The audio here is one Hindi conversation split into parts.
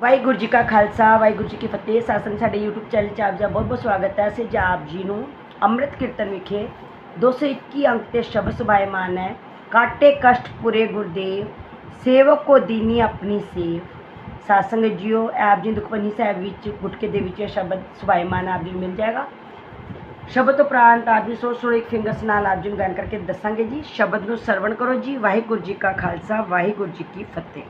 ਵਾਹਿਗੁਰੂ ਜੀ ਕਾ ਖਾਲਸਾ, ਵਾਹਿਗੁਰੂ ਜੀ ਕੀ ਫਤਿਹ। ਸਾਸਨ ਸਾਡੇ YouTube ਚੈਨਲ 'ਚ ਆਪ ਜੀ ਦਾ ਬਹੁਤ ਬਹੁਤ ਸਵਾਗਤ ਹੈ। ਅਸੀਂ ਜੀ ਆਪ ਜੀ ਨੂੰ ਅੰਮ੍ਰਿਤ ਕੀਰਤਨ ਵਿਖੇ 221 ਅੰਕ ਤੇ ਸ਼ਬਦ ਸੁਭਾਇਮਾਨ ਹੈ। ਕਾਟੇ ਕਸ਼ਟ ਪੁਰੇ ਗੁਰਦੇਵ, ਸੇਵਕ ਕੋ ਦੀਨੀ ਆਪਣੀ ਸੇਵ। ਸਾਸੰਗ ਜੀਓ, ਆਪ ਜੀ ਨੂੰ ਦੁਖਪਨੀ ਸਾਹਿਬ ਵਿੱਚ ਗੁਟਕੇ ਦੇ ਵਿੱਚ ਇਹ ਸ਼ਬਦ ਸੁਭਾਇਮਾਨ ਆਪ ਜੀ ਨੂੰ ਮਿਲ ਜਾਏਗਾ। ਸ਼ਬਦ ਉਪਰੰਤ ਆਪ ਜੀ ਸੋ ਸੋ ਇੱਕ ਫਿੰਗਰਸ ਨਾਲ ਆਪ ਜੀ ਨੂੰ ਗਾਇਨ ਕਰਕੇ ਦੱਸਾਂਗੇ ਜੀ। ਸ਼ਬਦ ਨੂੰ ਸਰਵਣ ਕਰੋ ਜੀ। ਵਾਹਿਗੁਰੂ ਜੀ ਕਾ ਖਾਲਸਾ, ਵਾਹਿਗੁਰੂ ਜੀ ਕੀ ਫਤਿਹ।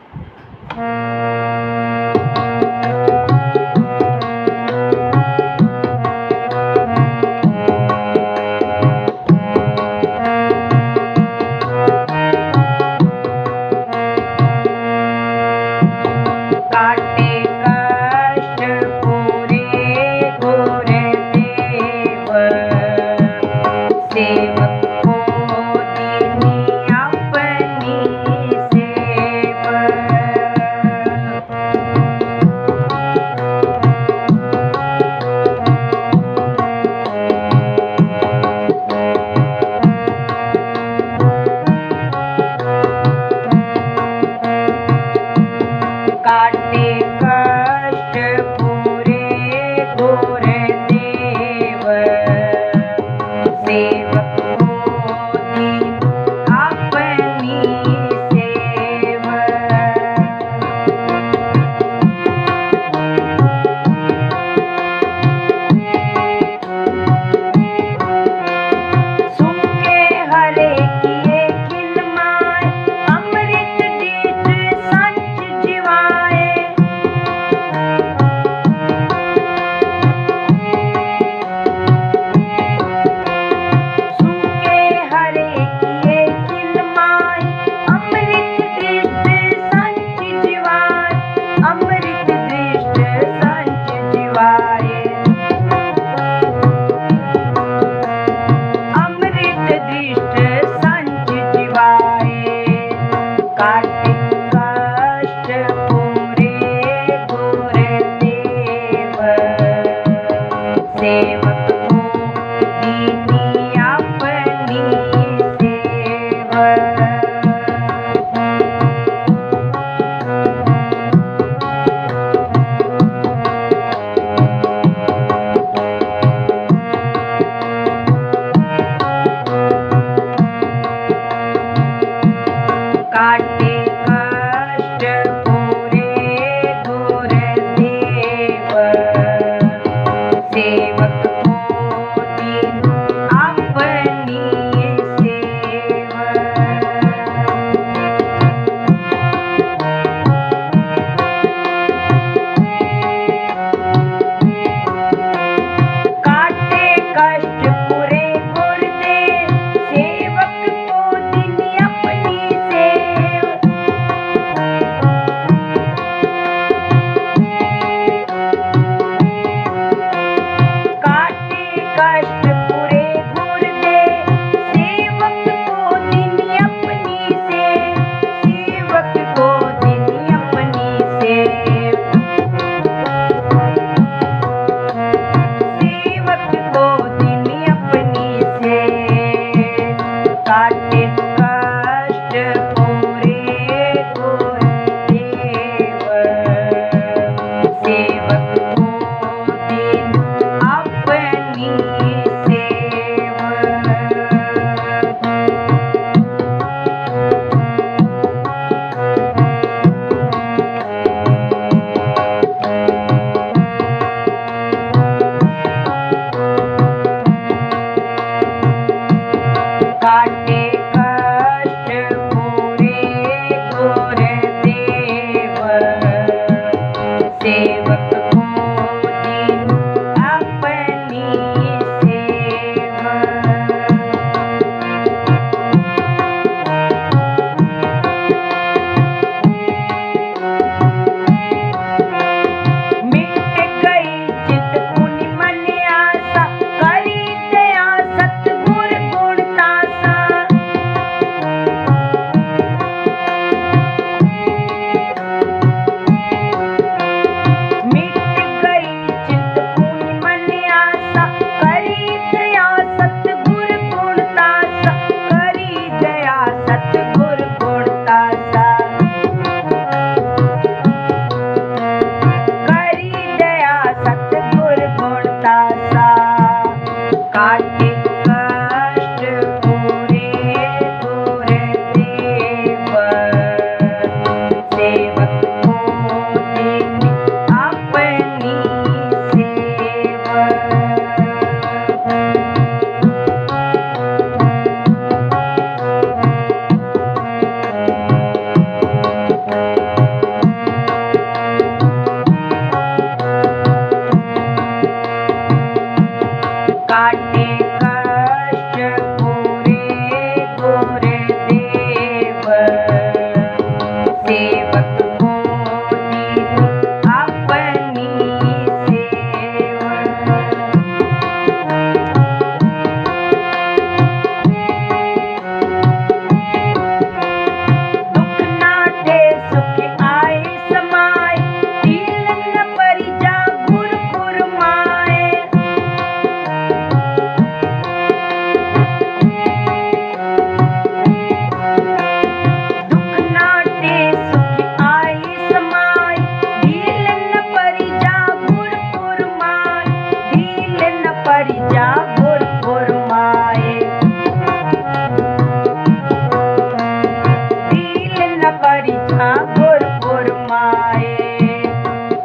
কাটে কা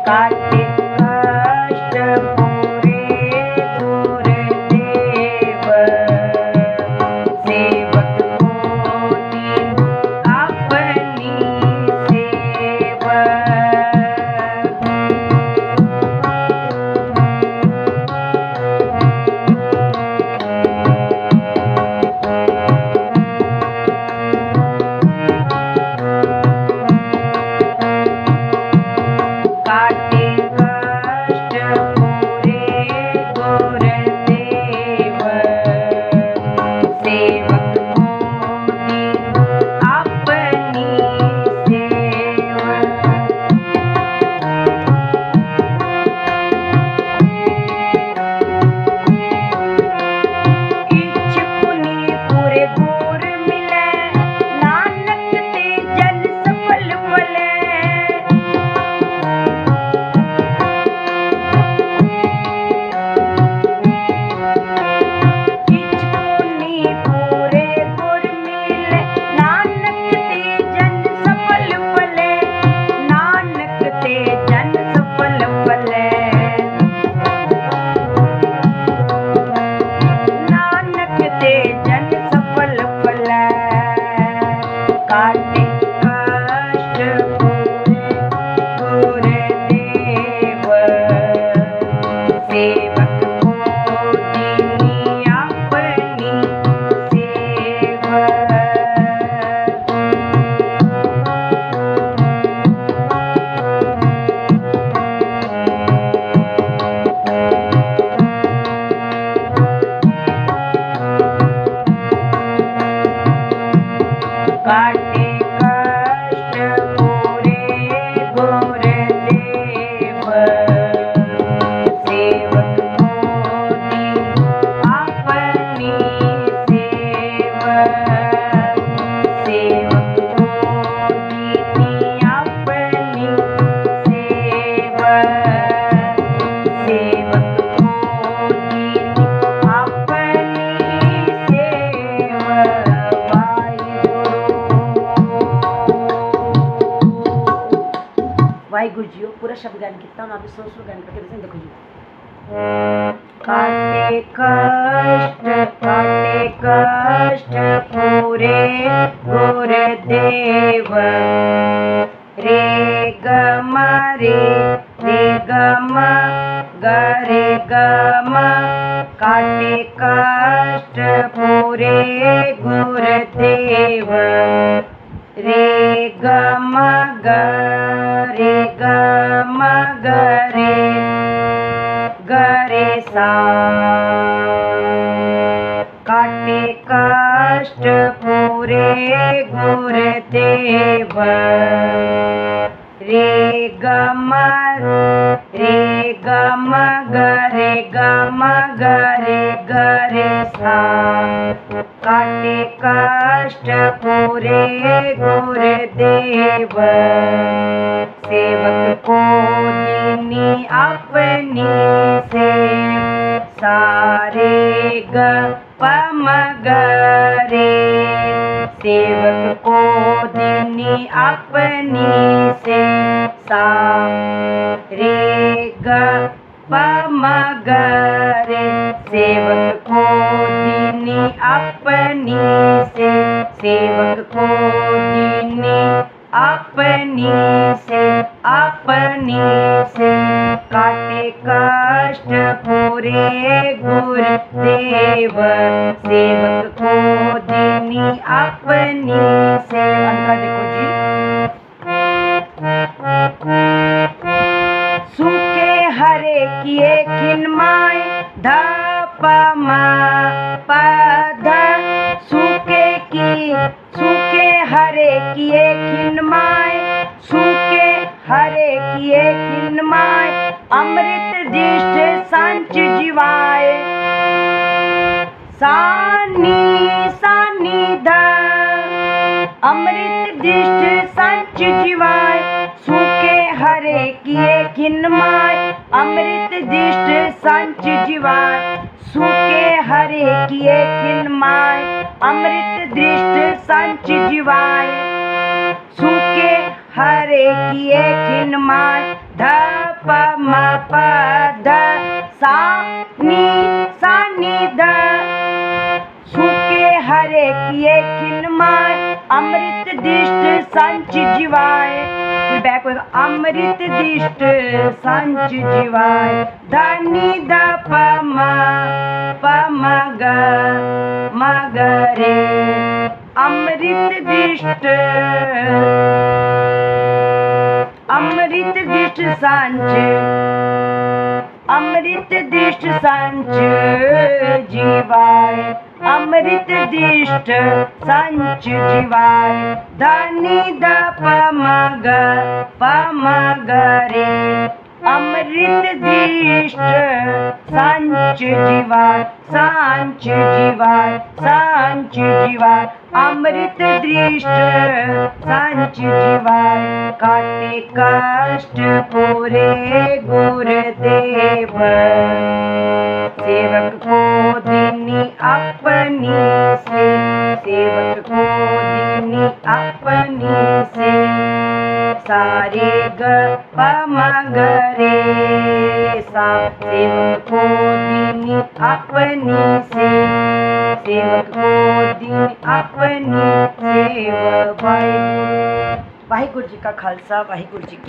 God. भाई गुरुजियो पूरा शब्द गान कितना हम आप स्लो स्लो गान करके देखें देखो जी। काटे कष्ट काटे कष्ट पूरे गुर देव रे गम रे रे गम गरे गम काटे कष्ट पूरे गुरुदेव। रे गम गर ग रे गम गरे गरे सा। काटे कष्ट पूरे गुर देव। रे गम रे गम गरे गम गरे गरे सा। काटे कष्ट पूरे गुर देव सेवक को दीनी अपनी से सारे ग पम गरे सेवक को दीनी अपनी से रे ग पम गरे सेवक को दीनी अपनी से सेवक को दीनी अपनी से अपनी से काटे कष्ट पूरे गुर देव सेवक को दीनी अपनी से। देखो जी। सूखे हरे किए किन खिनमाए धप किए किन खिनमाए सूखे हरे किए किन खिनमाए अमृत दिष्ट संच जीवाए। सानी सानी अमृत दिष्ट संच जीवाय सूखे हरे किए खिनमाय अमृत दिष्ट संच जीवाय सूखे हरे किए खिनमाय अमृत दृष्ट संच जीवाय सूखे हरे किए खिन मान ध प म प ध सा नी सा नी ध। सूखे हरे किए खिन मान अमृत दृष्ट संच जीवाय बैक अमृत दिष्ट संच जीवाय, धनी द प म प म ग। મગરે અમૃત દિષ્ટ અમૃત દિષ્ટ સાંચ અમૃત દિષ્ટ સાંચ જીવાય અમૃત દિષ્ટ સંચ જીવાય ધની દ પમગ પમગરે અમૃત દિષ્ટ सांच जीवाय सांच जीवाय सांच जीवाय अमृत दृष्ट सांच जीवाय काटे कष्ट पूरे गुरुदेव। सेवक को दीनी अपनी से, सेवक को दीनी अपनी से। सारे ग पमगरेसा शिव को दिन अपनी से शिव को दिन अपनी सेव भाई वाहेगुरु जी का खालसा, वाहेगुरु जी की